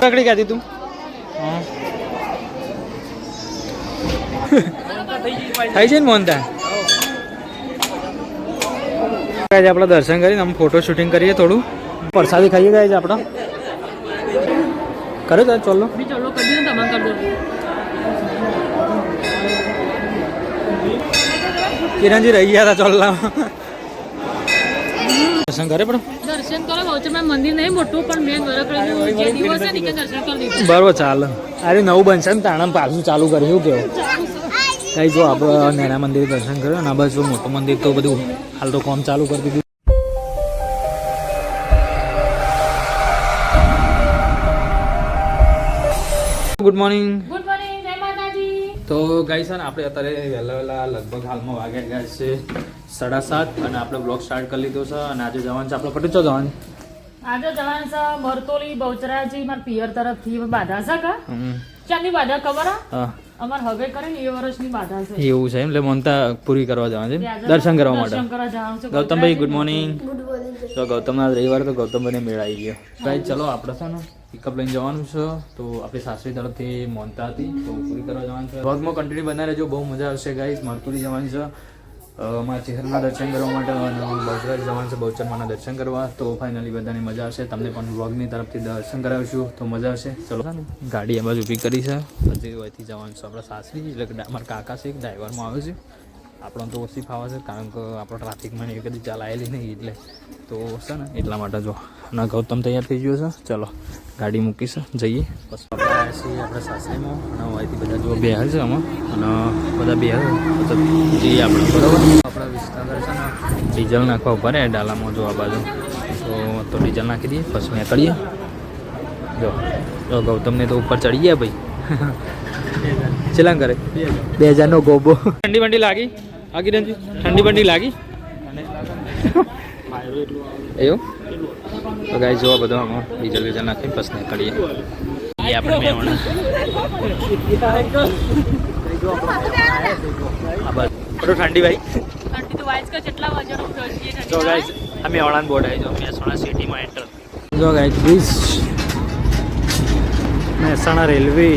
પકડી કાઢી તું થઈ છે ને મોનતા આજે આપણે દર્શન કરીને આમ ફોટો શૂટિંગ કરીએ થોડું પરસાદી ખાઈએ ગયા છે આપણા કરો ત્યાં ચોલો કિરણજી રહી ગયા હતા ચોલ્લામાં દર્શન કરે પણ દર્શન કરો બહુચરમાં મંદિર નહીં મોટું પણ મેં ગરકડીનું જે દિવસ છે ને કે દર્શન કરી દીધું. બરોબર ચાલે. અરે નવું બનશે ને તાણા પાછું ચાલુ કર્યું કેવું? કઈ જો આપણે નેના મંદિર દર્શન કર્યો અને આ બાજુ મોટું મંદિર તો બધું હાલ તો કામ ચાલુ કરી દીધું. ગુડ મોર્નિંગ ગુડ મોર્નિંગ જય માતાજી. તો ને આપણે અત્યારે વહેલા વહેલા લગભગ હાલમાં વાગ્યા ગયા છે. સાડા સાત અને આપણે બ્લોગ સ્ટાર્ટ કરી લીધો છે અને આજે જવાનું છે આપણે પટેલ છો જવાનું. આજે જવાનું છે બરતોલી બહુચરાજી માર પિયર તરફથી બાધા છે કા? ચાની બાધા ખબર અમાર હવે કરે ને એ વર્ષની બાધા છે. એવું છે એમ એટલે મનતા પૂરી કરવા જવાનું છે દર્શન કરવા માટે. દર્શન કરવા જવાનું છે. ગૌતમભાઈ ગુડ મોર્નિંગ તો ગૌતમના રવિવાર તો ગૌતમભાઈને મેળ આવી ગયો. ભાઈ ચલો આપણે છે ને પિકઅપ લઈને જવાનું છે. તો આપણી સાસરી તરફથી મોનતા હતી તો પૂરી કરવા જવાનું છે. વર્ગમાં કન્ટિન્યુ બનાવી રહેજો બહુ મજા આવશે ગાઈસ મરતુરી જવાની છે. અમારા ચહેરના દર્શન કરવા માટે અને બહુચરાજ જવાનું છે બહુચરમાના દર્શન કરવા. તો ફાઇનલી બધાની મજા આવશે. તમને પણ વ્લોગની તરફથી દર્શન કરાવીશું. તો મજા આવશે. ચલો. ગાડી એ બાજુ ઊભી કરી છે. પછી અહીંથી જવાનું છે આપણા સાસરી. એટલે ડા- કાકા છે ડ્રાઈવરમાં આવે છે. આપણો તો ઓછી ફાવે છે, કારણ કે આપણો ટ્રાફિકમાં એ કદી ચલાવેલી નહીં. એટલે તો છે ને, એટલા માટે જો. અને ગૌતમ તૈયાર થઈ ગયો છે. ચલો ગાડી મૂકીશ જઈએ. પછી આપણે આવ્યા છીએ આપણે સાસરીમાં અને અહીંથી બધા જો બે છે આમાં. અને બધા બે હાલ. જઈએ આપણે બરાબર. આપણા વિસ્તાર છે ને ડીઝલ નાખવા ઊભા રહે ડાલામાં જો આ બાજુ. તો તો ડીઝલ નાખી દઈએ પછી નીકળીએ. જો જો ગૌતમને તો ઉપર ચડી ગયા ભાઈ. ચેલા કરે બે હજારનો ગોબો. ઠંડી બંડી લાગી? આગી ઠંડી બંડી લાગી? એવું? તો ગાય જોવા બધો આમાં. ડીઝલ વીઝલ નાખીને બસ નીકળીએ. એ આપણે બાજુ. ઠંડી ભાઈ જો ગાઈઝ અમે મેવાણાનો બોર્ડ આવી જો. મહેસાણા સિટીમાં એન્ટર જો ગાય બ્રિજ મહેસાણા રેલવે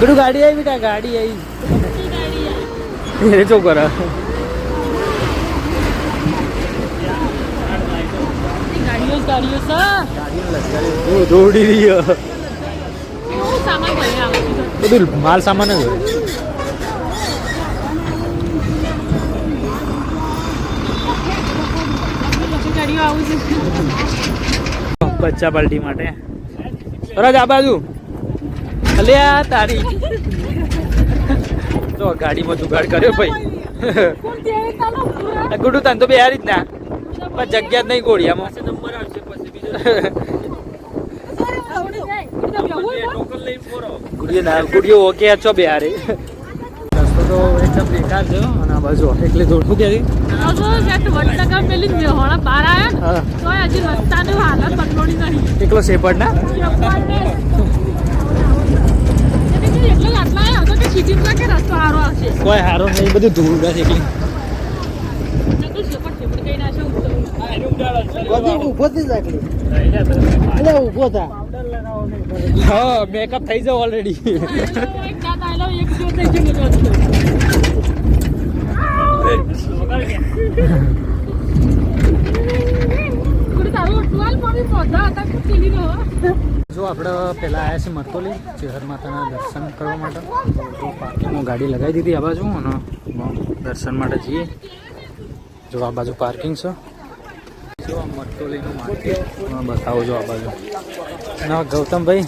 બધું ગાડી આવી બેટા ગાડી આવી? એ કરે? ગાડીઓ છે દોડી રહ્યો. બધું માલ સામાન જ હોય. બચ્ચા પાર્ટી માટે. રજ આ બાજુ. અલ્યા તારી. તો ગાડીમાં જુગાડ કર્યો ભાઈ. આ ગુડુ તને તો બે હારી જ ના પણ જગ્યા જ નહીં ગોળિયામાં ગુડીઓ ના ગુડીઓ ઓકે છો બે હારે રસ્તો તો એકદમ બેકાર છે અને આ બાજુ એટલે બદલોડી નહીં. એકલો સેપડ ના? એટલે આટલા આવ્યા તો કે સિટીમાં કે રસ્તો સારો આવશે? કોઈ હારો નહીં બધું ધૂળ છે. ઊભો થઈ મેકઅપ થઈ જાવ ઓલરેડી જો આપણે પહેલાં આવ્યા છીએ મરતોલી ચેહર માતાના દર્શન કરવા માટે. હું ગાડી લગાવી દીધી આ બાજુ અને દર્શન માટે જઈએ. જો આ બાજુ પાર્કિંગ છે જો આ મરતોલીનું માર્કેટ બતાવો જો આ બાજુ. ના, ગૌતમભાઈ.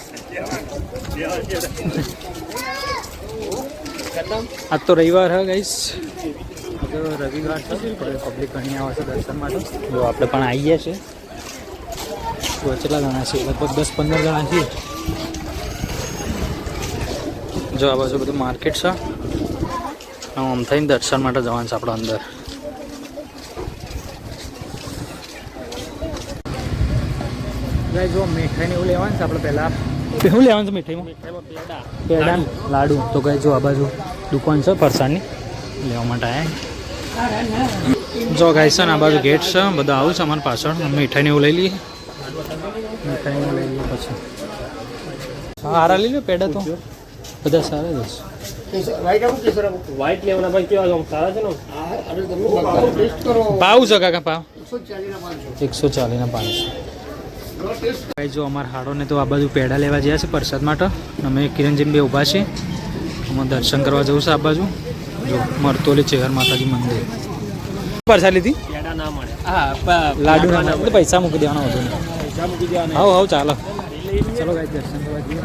આજ તો રવિવાર હે ગઈશ રવિવાર છે પબ્લિક ઘણી આવે છે દર્શન માટે. જો આપણે પણ આવી ગયા છીએ કેટલા જણા છે લગભગ દસ પંદર જણા છીએ. જો આ બાજુ બધું માર્કેટ છે. આમ થઈને દર્શન માટે જવાનું છે આપણે અંદર. ગાય જો મીઠાઈને એવું લેવાનું છે આપણે પહેલાં. શું લેવાનું છે મીઠાઈમાં? પેડા. લાડુ. તો ગાય જો આ બાજુ દુકાન છે ફરસાણની. લેવા માટે આવ્યા જો ગાય છે ને આ બાજુ ગેટ છે બધા આવું છે અમારી પાછળ. મીઠાઈને એવું લઈ લઈએ. મીઠાઈને લઈ લઈએ પછી. હા હારા લઈ લો પેડા તો. બધા સારા જ હશે? સારા ને ભાવ છે કાકા ભાવ. એકસો ચાલીસના પાંચસો ભાઈ જો અમારા હાડોને તો આ બાજુ પેડા લેવા ગયા છે પ્રસાદ માટે. અમે કિરણજીન બે ઊભા છે અમે દર્શન કરવા જવું છે આ બાજુ. જો મરતોલી ચેહર માતાજી મંદિર. પ્રસાદ લીધી? મળે લાડુ ના. પૈસા મૂકી દેવાનો હતો. હાવ હાવ ચાલો. ચલો ગાઈ દર્શન કરવા જઈએ.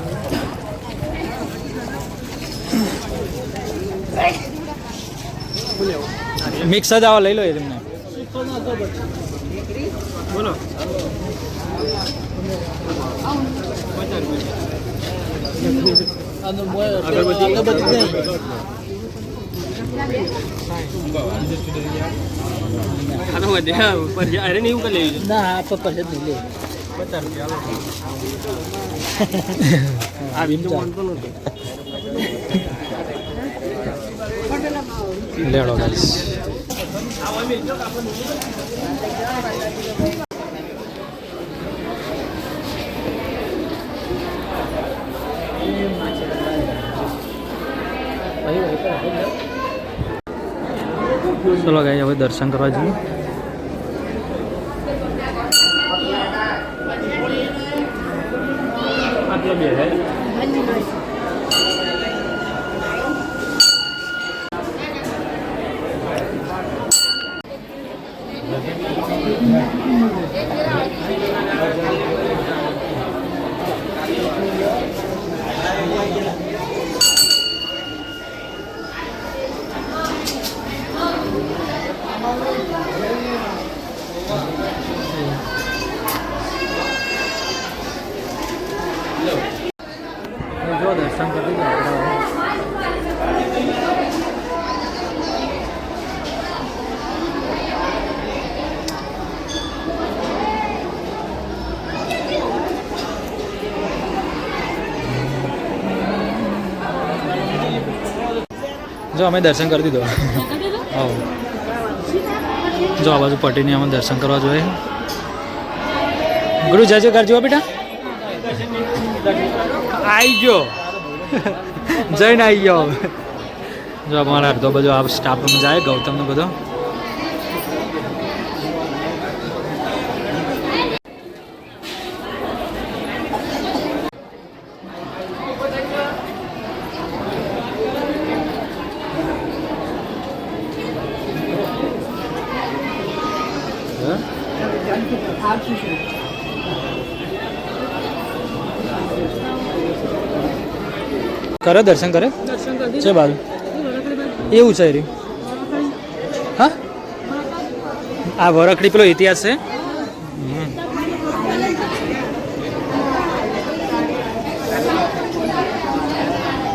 મિક્સ જ આવો લઈ લો એ તમને. બોલો અરે નહીં એવું કરી લેવું ના આ પપ્પા છે નહીં લે આ બીજું માનતો નહોતું લેડો ગાઈસ ચલો ગાઈ હવે દર્શન કરવા જઈએ. આટલો બે હે જો દર્શન કરી દો આપણે જો અમે દર્શન કરી દીધો. હા જો આ બાજુ પટીની અમે દર્શન કરવા જોઈએ. ગુરુ જજો કરજો બેટા. આવી ગયો. જઈને આવી ગયો. જો અમારા અડધો બધો આ સ્ટાફ જાય ગૌતમનો બધો. કરે દર્શન કરે? છે બાજુ. એવું છે રે. હા? આ વરખડી પેલો ઇતિહાસ છે.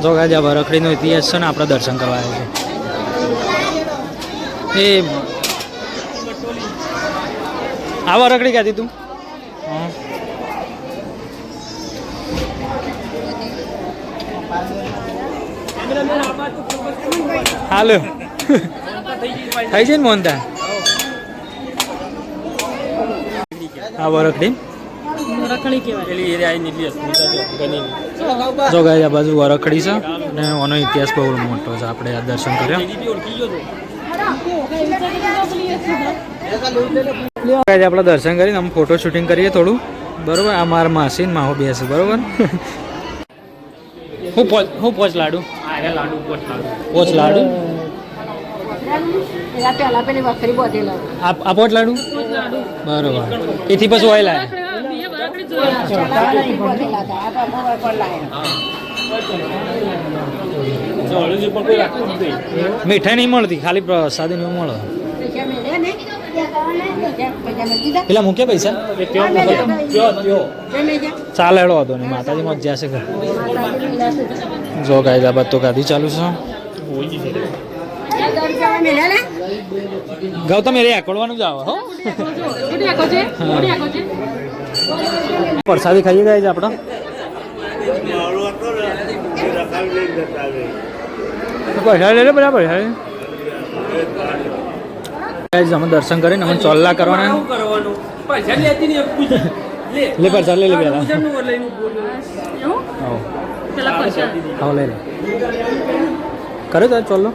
જો કાજ આ વરખડીનો ઇતિહાસ છે ને આપણે દર્શન કરવા આવ્યા છે. એ આ વરખડી ક્યાંથી તું? હા. હાલો. થઈ છે ને મોહનતા હા વરખડી. જો ગાય આ બાજુ વરખડી છે અને આનો ઇતિહાસ બહુ મોટો છે. આપણે આ દર્શન કર્યા. આપણે દર્શન કરીને આમ ફોટો શૂટિંગ કરીએ થોડું. બરોબર? આ મારા માસી ને માહો બેસે બરોબર? હું પોચ હું પોચ લાડુ? લાડુ પોચ લાડુ. પોચ લાડુ? આ પોચ બરોબર. એથી પછી ઓઇલ આવે મીઠાઈ નહીં મળતી ખાલી પ્રસાદી નહીં મળે. ને પેલા મૂક્યા પૈસા? ચાલ હેડો હતો નહીં માતાજીમાં મજા છે જો ગાય બાદ તો ગાદી ચાલુ છે. ગૌતમ એ એકડવાનું જ આવે, હો. પ્રસાદી ખાઈએ જાય છે આપણો પૈસા લે લે બધા પૈસા અમે દર્શન કરીને અમે ચોલ્લા કરવાના. કરવાનું? પૈસા લેતી નહીં પૂછ લે પરસા પર લે. લે પેલા. હા લઈને બોલ્યો. એવું? આવો. પેલા પૈસા આવો લઈ લે. કરે તો ચોલ્લો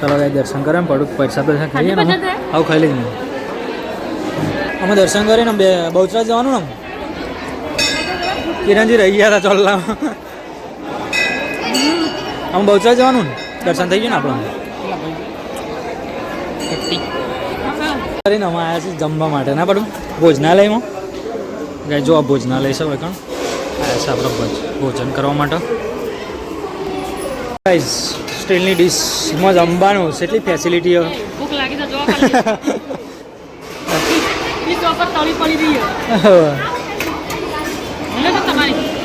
ચલો દર્શન કરે ને પડું પૈસા પૈસા ખાઈએ? આવું ખાઈ લઈએ અમે દર્શન કરીને બે બહુચરા જવાનું ને કિરણજી રહી ગયા હતા ચોલ્લામાં. અમે બહુચરા જવાનું ને? દર્શન થઈ ગયું ને આપણું? કરીને અમે આવ્યા છીએ જમવા માટે. ના પડું? ભોજનાલયમાં? ગાય જો આ ભોજનાલય છે વળકણ આવ્યા છે આપણે ભોજ ભોજન કરવા માટે. ગાઈઝ સ્ટીલની ડીશમાં જમવાનું કેટલી ફેસિલિટી ભૂખ લાગી તો જોવા પડી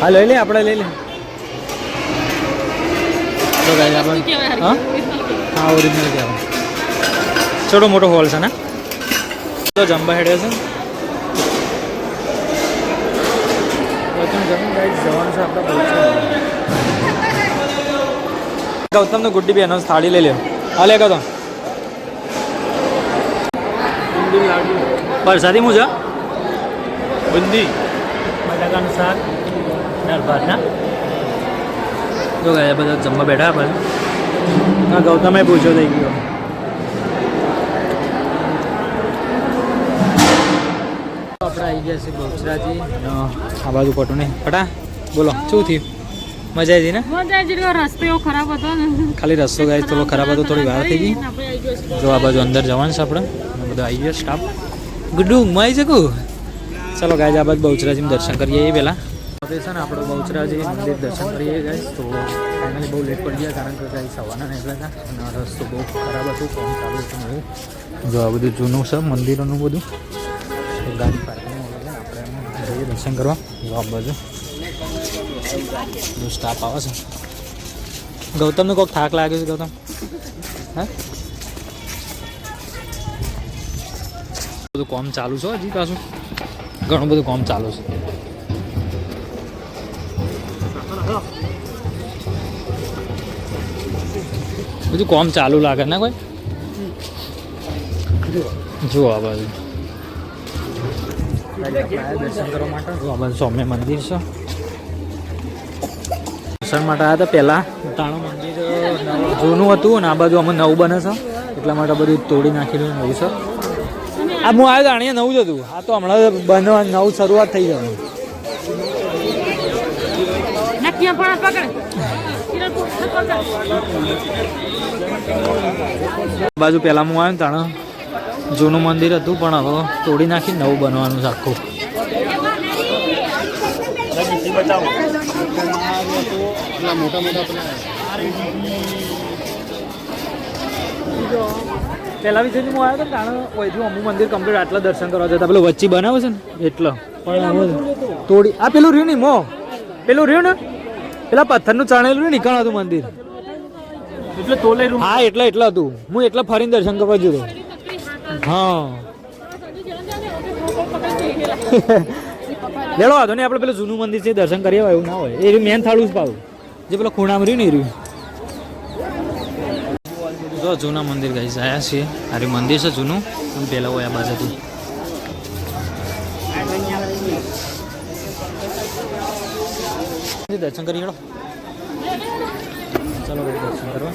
હા લઈ લે આપણે લઈ લે. તો આપણે હા? હા ઓરિજિનલ કહેવાય. છોટો મોટો હોલ છે ને? તો જમવા હેડે છે. ગૌતમ જમીન ગાઈઝ જવાનું છે આપણે પહોંચવા ગૌતમને ગુડ્ડી બેનો થાળી લઈ લ્યો. હા લે ગૌતમ વરસાદી મુજા? બુંદી બટાકાનું શાક? દાળ ભાત જો ગયા બધા જમવા બેઠા આપણે હા ગૌતમે પૂછો થઈ ગયો. આપણે આવી ગયા છે બહુચરાજી આ બાજુ ખોટું નહીં. પટા બોલો શું થયું? મજા આવી ને? મજા આવી રસ્તો એવો ખરાબ હતો ખાલી રસ્તો ગાય થોડો ખરાબ હતો થોડી વાર થઈ ગઈ. જો આ બાજુ અંદર જવાનું છે આપણે. બધો આવી ગયો સ્ટાફ ગુડ્ડુ ઊંઘમાં આવી શકું? ચાલો ગાય આ બાજુ બહુચરાજીમાં દર્શન કરીએ એ પહેલાં. હવે છે ને આપણે બહુચરાજી મંદિર દર્શન કરીએ ગાઈશ તો ફાઇનલી બહુ લેટ પડી ગયા કારણ કે ગાય સવારના નીકળ્યા હતા અને રસ્તો બહુ ખરાબ હતો કોમ ચાલુ હતું એવું જો આ બધું જૂનું છે, મંદિરોનું બધું. તો ગાડી પાર્કિંગ આપણે દર્શન કરવા. જો આ બાજુ. સ્ટાફ આવે છે. ગૌતમને કોઈક થાક લાગે છે, ગૌતમ? હા? બધું કોમ ચાલુ છે હજી પાછું. ઘણું બધું કોમ ચાલુ છે. બધું કોમ ચાલુ લાગે ને કોઈ? જુઓ આ બાજુ. સૌમ્ય મંદિર છે. દર્શન માટે આવ્યા હતા પહેલાં. તાણું મંદિર જૂનું હતું અને આ બાજુ અમે નવું બને છે. એટલા માટે બધું તોડી નાખેલું નવું છે. આ હું આવ્યો અહીંયા નવું જ હતું. આ તો હમણાં બનવા નવું શરૂઆત થઈ જવાનું. નક્કી પણ પકડ. બાજુ પહેલાં હું આવ્યો ને તાણે જૂનું મંદિર હતું પણ હવે તોડી નાખી નવું બનવાનું આખું. પહેલા વિશે હું આવ્યો હતો ને તાણે અમુક મંદિર કમ્પ્લીટ આટલા દર્શન કરવા જતા પેલું વચ્ચે બનાવે છે ને એટલે. પણ તોડી આ પેલું રહ્યું નહીં મો. પેલું રહ્યું ને? પેલા પથ્થરનું ચણેલું રહ્યું નીકળ હતું મંદિર. એટલે તોલે હા એટલે એટલે હતું. હું એટલે ફરીને દર્શન કરવા જતો હા. લેડો વાંધો નહીં આપણે પેલું જૂનું મંદિર છે દર્શન કરીએ એવું ના હોય. એ મેન થાળું જ પાવું જે પેલો ખૂણામાં રહ્યું ને એ રહ્યું. જો જૂના મંદિર ગઈ આવ્યા છીએ. હારું મંદિર છે જૂનું. પહેલાં હોય આ બાજુથી. દર્શન કરી ચલો ચાલો દર્શન કરવા.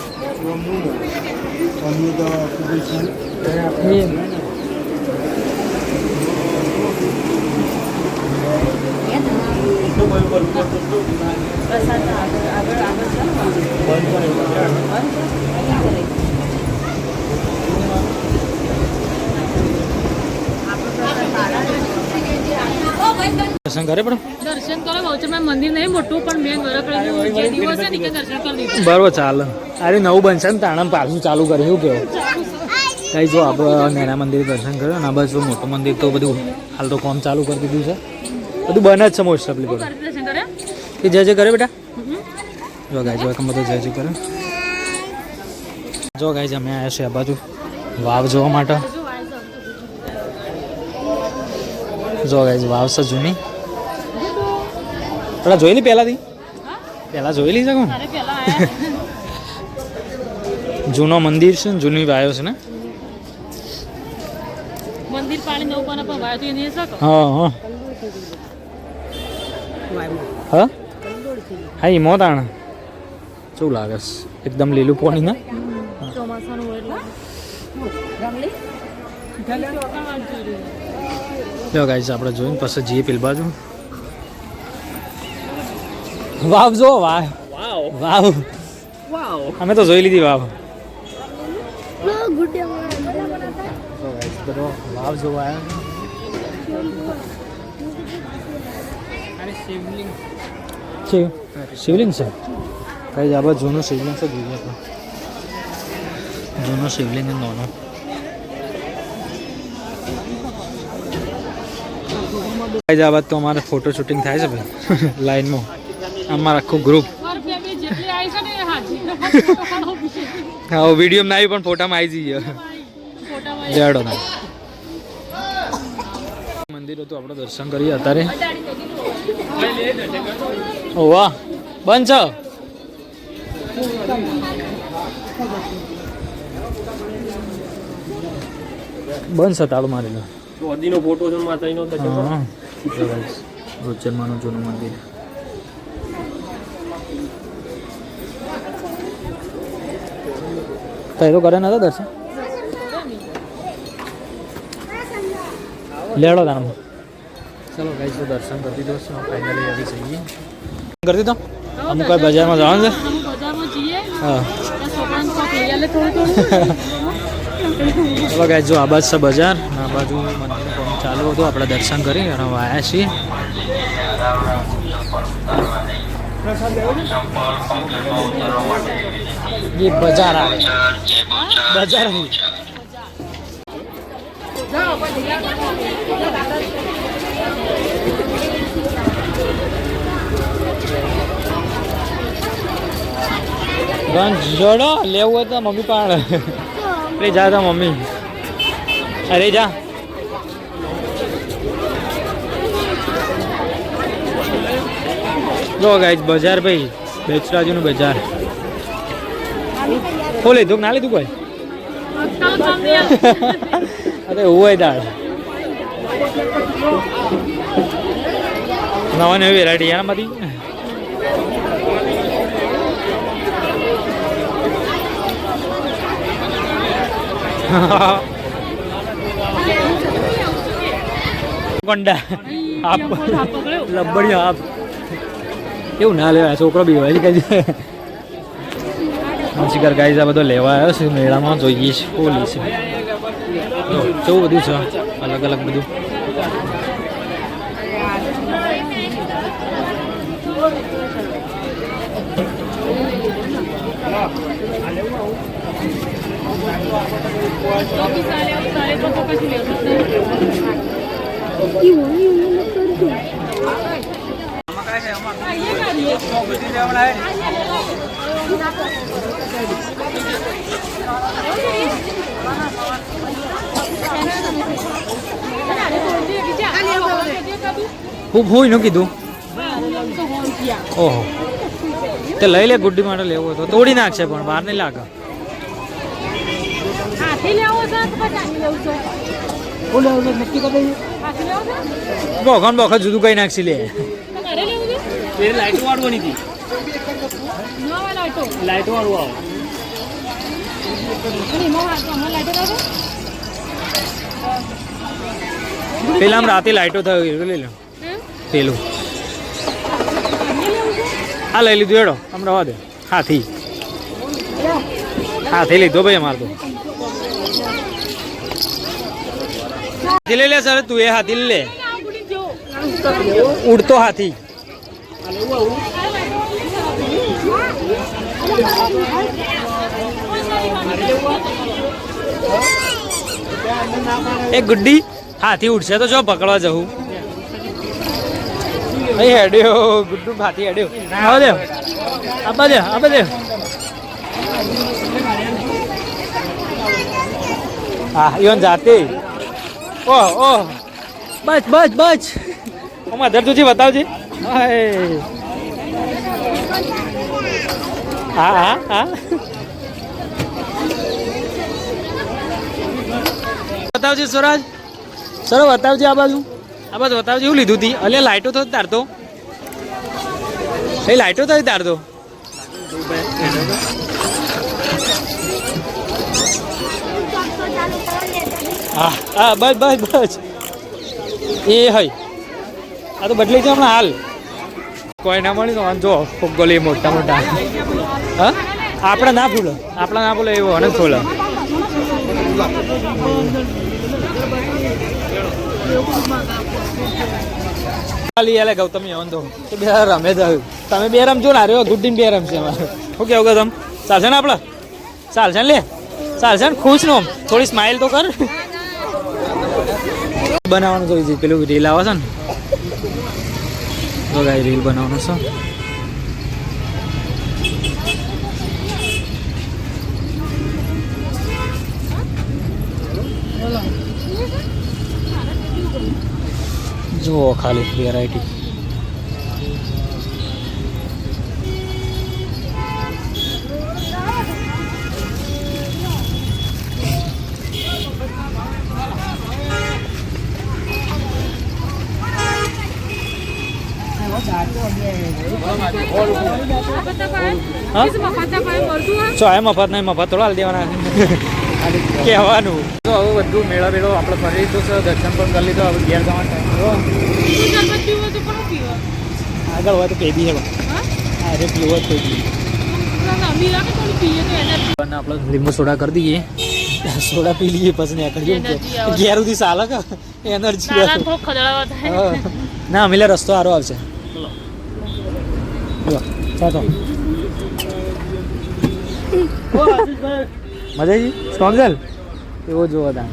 દર્શન કરે પણ. દર્શન કરો બહુચરમાં મંદિર નહીં મોટું પણ મેં ગરકડેલું જે દિવસ છે ને કે દર્શન કરી દીધું. બરોબર ચાલે. અરે નવું બનશે ને તાણા પાછું ચાલુ કર્યું કેવું કઈ જો આપણે નેના મંદિર દર્શન કર્યો ને આ બાજુ મોટું મંદિર તો બધું હાલ તો કામ ચાલુ કરી દીધું છે. બધું બને જ છે મોસ્ટ ઓફલી બધું. કે જય જય કરે બેટા? જો ગાય જો બધું જય જય કરે. જો ગાય અમે આવ્યા છે આ બાજુ વાવ જોવા માટે. જો ગાય વાવ છે જૂની. પેલા જોયેલી પહેલાંથી? પહેલાં જોઈ લીધા કોણ? જૂનો મંદિર છે ને જૂની વાયો છે ને? મંદિર પાણી બને પણ વાયો તો એની હા હા. હા? હા ઈ મોતાણ શું લાગે છે? એકદમ લીલું પાણી ને જો ગાઈસ આપણે જોઈને પછી જઈએ પેલ બાજુ. વાવ જો વાવ. વાવ. અમે તો જોઈ લીધી વાવ. બધો વાવ જોવા આવ્યા શિવ શિવલિંગ છે? કઈ આપણે જૂનું શિવલિંગ છે આપણે જૂનો શિવલિંગ નાનો. કઈ આ બાદ તો અમારે ફોટો શૂટિંગ થાય છે ભાઈ. લાઈનમાં અમારું આખું ગ્રુપ મારી ફેમિલી જેટલી આવી છે ને એ હાજી. ફોટો હા વીડિયો ના આવી પણ ફોટામાં આવી જઈએ. જાડો ના મંદિર હતું આપણે દર્શન કરીએ અત્યારે. વાહ. બંધ છે? બંધ છે તાળું મારેલું ફોટો છે માતાજીનો તો હા. રોચરમાનું જૂનું મંદિર. પહેલો કરે નતો દર્શન? લેડો તારા ચલો ગાઈસ દર્શન કરી દીધો છે ફાઇનલી આવી જઈએ. કરી દીધો અમુક કોઈ બજારમાં જવાનું છે? બજારમાં જઈએ. હા. ચલો ગાઈસ જો આ બાજુ છે બજાર આ બાજુ મંદિરનું કામ ચાલુ હતું આપણે દર્શન કરી અને વાયા આવ્યા છીએ. ये बाजार आ गए बाजार हुई ગંજ જોડો લેવું હોય તો મમ્મી પાડ અરે જા તો મમ્મી અરે જા જો ગાઈસ બજાર ભાઈ બેચરાજુનું બજાર ખો તું ના લીધું કોઈ? અરે હોય દાળ. નવા નવી વેરાયટી એનામાંથી કંડા આપ લબડી આપ. એવું ના લેવાય છોકરો બી હોય કે શિકાર ગાઈઝ આ બધો લેવા આવ્યો છે. મેળામાં જોઈએ છે હોલી છે. જો, કેવું બધું છે? અલગ અલગ બધું? સાલે તો કશું લેવું હું હું એનું કીધું. ઓહો. તે લઈ લે ગુડ્ડી માટે લેવો હોય તો. તોડી નાખશે પણ બહાર નહીં લાગે. હાથી લેવો છે તો પછી હાથી લેવું છે હાથી લેવો છે બોખણ બોખણ જુદું કઈ નાખશી લે. તમારે લેવું છે એ લાઈટ વાળવાની હતી. લાઈટ વાળું આવો. પેલા આમ રાતે લાઈટો થયો લઈ લો. પેલું. હા લઈ લીધું એડો આમ રવા દે હાથી. હાથી લીધો ભાઈ અમારે તો. હાથી લઈ લે સર તું એ હાથી લઈ લે. ઉડતો હાથી. એ ગુડ્ડી, હાથી ઉડશે તો જો પકડવા જવું. અહીં હેડ્યો, ગુડ્ડુ હાથી હેડ્યો. આવો દે આપવા દે આપવા દે. હા ઈવન જાતે. ઓહ ઓહ બચ બચ બચ હું ધર તુજી બતાવજે. હા હા હા. બતાવજે સ્વરાજ. સર બતાવજે આ બાજુ. આ બાજુ બતાવજે એવું લીધું હતી અલે લાઇટો તો તારતો એ લાઇટો તો. તારતો હા હા બસ બસ બસ. એ હઈ. આ તો બદલી છે હમણાં હાલ. કોઈ ના મળી તો જો ગોલી મોટા મોટા. હા? આપણે ના ભૂલો. આપણે ના ભૂલો એવું અને ફૂલો ખાલી એલે ગૌતમ તમે તો તો બે રમે તમે બે રમજો ને અરે ગુડ્ડીન બે રમશે અમારે. શું કેવું ગૌતમ? ચાલશે ને આપણે ચાલશે ને લે. ચાલશે ને, ખુશ નો થોડી સ્માઇલ તો કર. બનાવવાનું તો પેલું રીલ આવે છે ને. તો ગાય રીલ બનાવવાનું છે. જુઓ ખાલી વેરાયટી મફત નહીં મફત થોડા હાલ દેવાના. ખાલી કહેવાનું. તો હવે બધું મેળા મેળો આપણે ફરી લીધું છે દર્શન પણ કરી લીધું હવે ઘેર જવાનું ટાઈમ થયો. આગળ હોય તો પેદી છે અરે પીવો અને આપણે લીંબુ સોડા કરી દઈએ. સોડા પી લઈએ પછી ને આગળ ઘેર સુધી ચાલે કે એનર્જી ના અમીલે રસ્તો સારો આવશે. ચાલો. મજા આવી સ્ટ્રોંગ એવો જોવો તાણ.